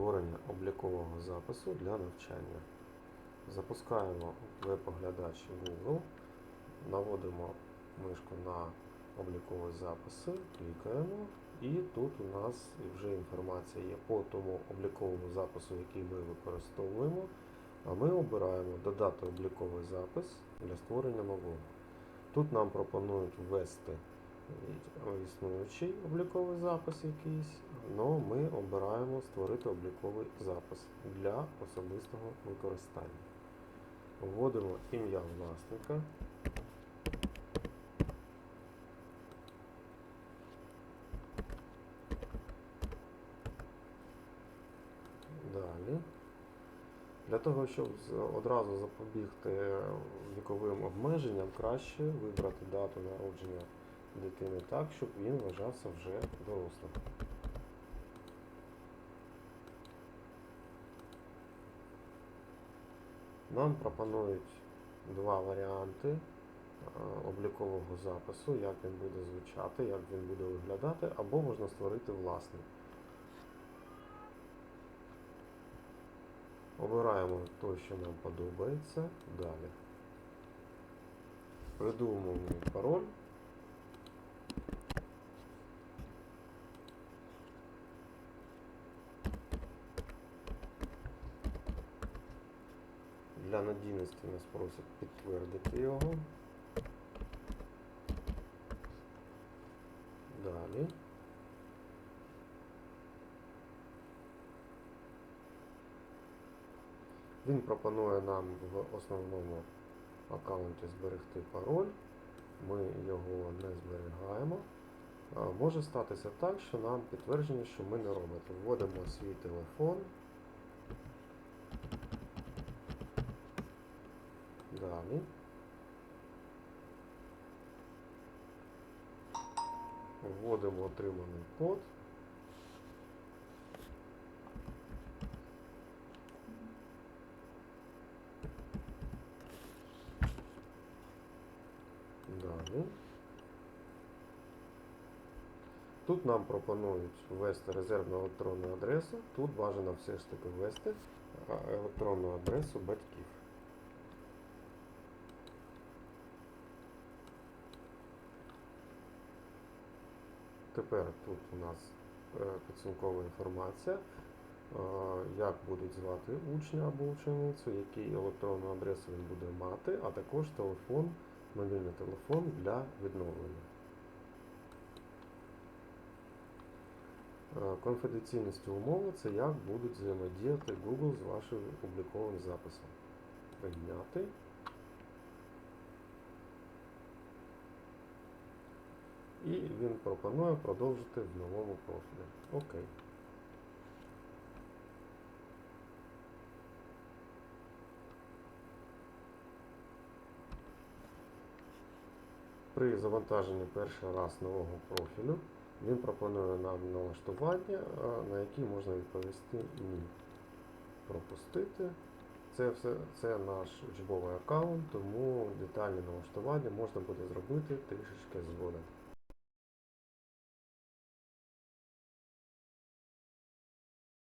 створення облікового запису для навчання. Запускаємо веб-оглядач Google, наводимо мишку на облікові записи, клікаємо, і тут у нас вже інформація є по тому обліковому запису, який ми використовуємо. А ми обираємо додати обліковий запис для створення нового. Тут нам пропонують ввести існуючий обліковий запис якийсь, але ми обираємо створити обліковий запис для особистого використання. Вводимо ім'я власника. Далі. Для того, щоб одразу запобігти віковим обмеженням, краще вибрати дату народження дитини так, щоб він вважався вже дорослим. Нам пропонують два варіанти е, облікового запису, як він буде звучати, як він буде виглядати, або можна створити власний. Обираємо той, що нам подобається. Далі. Придумуємо пароль. Для надійності нас просять підтвердити його. Далі. Він пропонує нам в основному аккаунті зберегти пароль. Ми його не зберігаємо. Може статися так, що нам підтвердження, що ми не робимо. Вводимо свій телефон. Далі. Вводимо отриманий код. Далі. Тут нам пропонують ввести резервну електронну адресу. Тут бажано все ж таки ввести електронну адресу батьків. Тепер тут у нас е, підсумкова інформація, е, як будуть звати учня або ученицю, який електронну адресу він буде мати, а також телефон, мобільний телефон для відновлення. Е, Конфіденційність умови це як будуть взаємодіяти Google з вашим обліковим записом. Прийняти. І він пропонує продовжити в новому профілі. Окей. При завантаженні перший раз нового профілю він пропонує нам налаштування, на які можна відповісти ні. Пропустити. Це все це наш учбовий аккаунт, тому детальні налаштування можна буде зробити трішечки згодом.